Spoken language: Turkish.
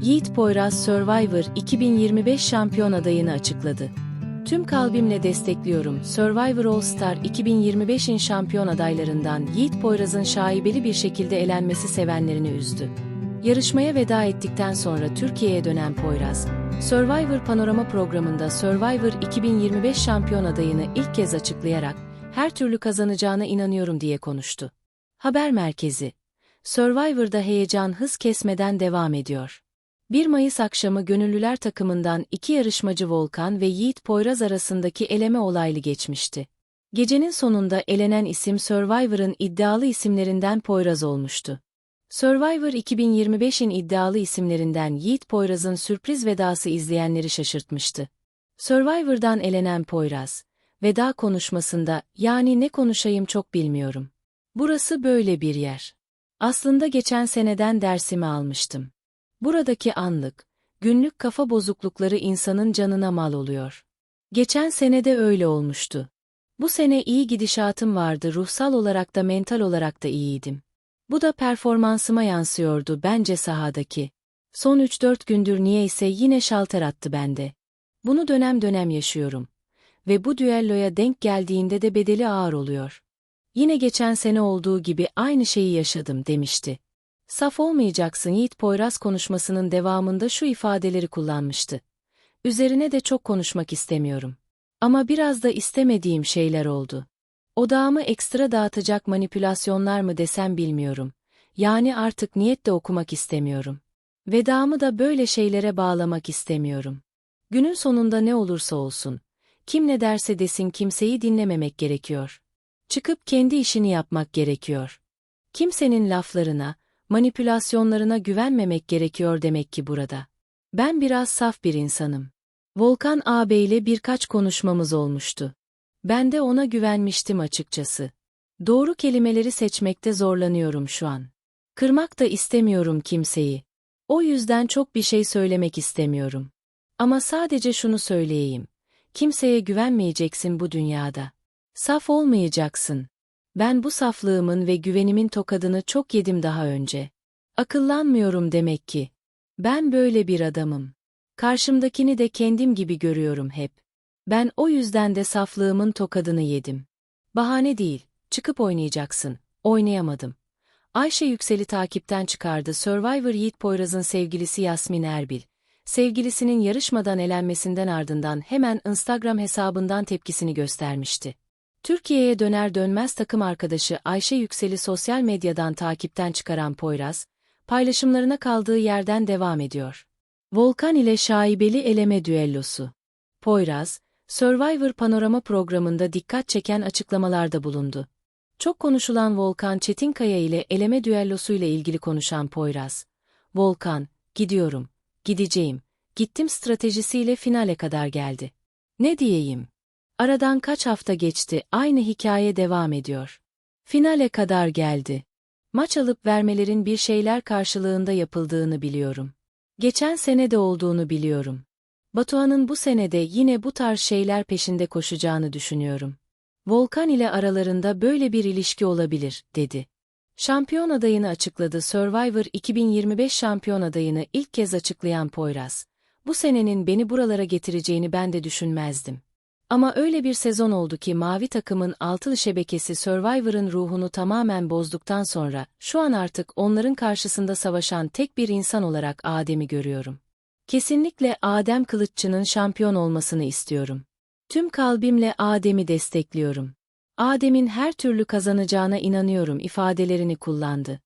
Yiğit Poyraz Survivor 2025 şampiyon adayını açıkladı. Tüm kalbimle destekliyorum. Survivor All Star 2025'in şampiyon adaylarından Yiğit Poyraz'ın şaibeli bir şekilde elenmesi sevenlerini üzdü. Yarışmaya veda ettikten sonra Türkiye'ye dönen Poyraz, Survivor Panorama programında Survivor 2025 şampiyon adayını ilk kez açıklayarak her türlü kazanacağına inanıyorum diye konuştu. Haber Merkezi Survivor'da heyecan hız kesmeden devam ediyor. 1 Mayıs akşamı gönüllüler takımından iki yarışmacı Volkan ve Yiğit Poyraz arasındaki eleme olaylı geçmişti. Gecenin sonunda elenen isim Survivor'ın iddialı isimlerinden Poyraz olmuştu. Survivor 2025'in iddialı isimlerinden Yiğit Poyraz'ın sürpriz vedası izleyenleri şaşırtmıştı. Survivor'dan elenen Poyraz, veda konuşmasında yani ne konuşayım çok bilmiyorum. Burası böyle bir yer. Aslında geçen seneden dersimi almıştım. Buradaki anlık, günlük kafa bozuklukları insanın canına mal oluyor. Geçen sene de öyle olmuştu. Bu sene iyi gidişatım vardı ruhsal olarak da mental olarak da iyiydim. Bu da performansıma yansıyordu bence sahadaki. Son 3-4 gündür niyeyse yine şalter attı bende. Bunu dönem dönem yaşıyorum. Ve bu düelloya denk geldiğinde de bedeli ağır oluyor. Yine geçen sene olduğu gibi aynı şeyi yaşadım demişti. Saf olmayacaksın Yiğit Poyraz konuşmasının devamında şu ifadeleri kullanmıştı. Üzerine de çok konuşmak istemiyorum. Ama biraz da istemediğim şeyler oldu. Odağımı ekstra dağıtacak manipülasyonlar mı desem bilmiyorum. Yani artık niyet de okumak istemiyorum. Vedamı da böyle şeylere bağlamak istemiyorum. Günün sonunda ne olursa olsun. Kim ne derse desin kimseyi dinlememek gerekiyor. Çıkıp kendi işini yapmak gerekiyor. Kimsenin laflarına, manipülasyonlarına güvenmemek gerekiyor demek ki burada. Ben biraz saf bir insanım. Volkan ağabeyle birkaç konuşmamız olmuştu. Ben de ona güvenmiştim açıkçası. Doğru kelimeleri seçmekte zorlanıyorum şu an. Kırmak da istemiyorum kimseyi. O yüzden çok bir şey söylemek istemiyorum. Ama sadece şunu söyleyeyim. Kimseye güvenmeyeceksin bu dünyada. Saf olmayacaksın. Ben bu saflığımın ve güvenimin tokadını çok yedim daha önce. Akıllanmıyorum demek ki. Ben böyle bir adamım. Karşımdakini de kendim gibi görüyorum hep. Ben o yüzden de saflığımın tokadını yedim. Bahane değil, çıkıp oynayacaksın. Oynayamadım. Ayşe Yüksel'i takipten çıkardı Survivor Yiğit Poyraz'ın sevgilisi Yasmin Erbil. Sevgilisinin yarışmadan elenmesinden ardından hemen Instagram hesabından tepkisini göstermişti. Türkiye'ye döner dönmez takım arkadaşı Ayşe Yüksel'i sosyal medyadan takipten çıkaran Poyraz, paylaşımlarına kaldığı yerden devam ediyor. Volkan ile şaibeli eleme düellosu. Poyraz, Survivor Panorama programında dikkat çeken açıklamalarda bulundu. Çok konuşulan Volkan Çetinkaya ile eleme düellosuyla ilgili konuşan Poyraz, Volkan, gidiyorum, gideceğim, gittim stratejisiyle finale kadar geldi. Ne diyeyim? Aradan kaç hafta geçti, aynı hikaye devam ediyor. Finale kadar geldi. Maç alıp vermelerin bir şeyler karşılığında yapıldığını biliyorum. Geçen sene de olduğunu biliyorum. Batuhan'ın bu senede yine bu tarz şeyler peşinde koşacağını düşünüyorum. Volkan ile aralarında böyle bir ilişki olabilir, dedi. Şampiyon adayını açıkladı Survivor 2025 şampiyon adayını ilk kez açıklayan Poyraz. Bu senenin beni buralara getireceğini ben de düşünmezdim. Ama öyle bir sezon oldu ki mavi takımın altılı şebekesi Survivor'ın ruhunu tamamen bozduktan sonra, şu an artık onların karşısında savaşan tek bir insan olarak Adem'i görüyorum. Kesinlikle Adem Kılıççı'nın şampiyon olmasını istiyorum. Tüm kalbimle Adem'i destekliyorum. Adem'in her türlü kazanacağına inanıyorum ifadelerini kullandı.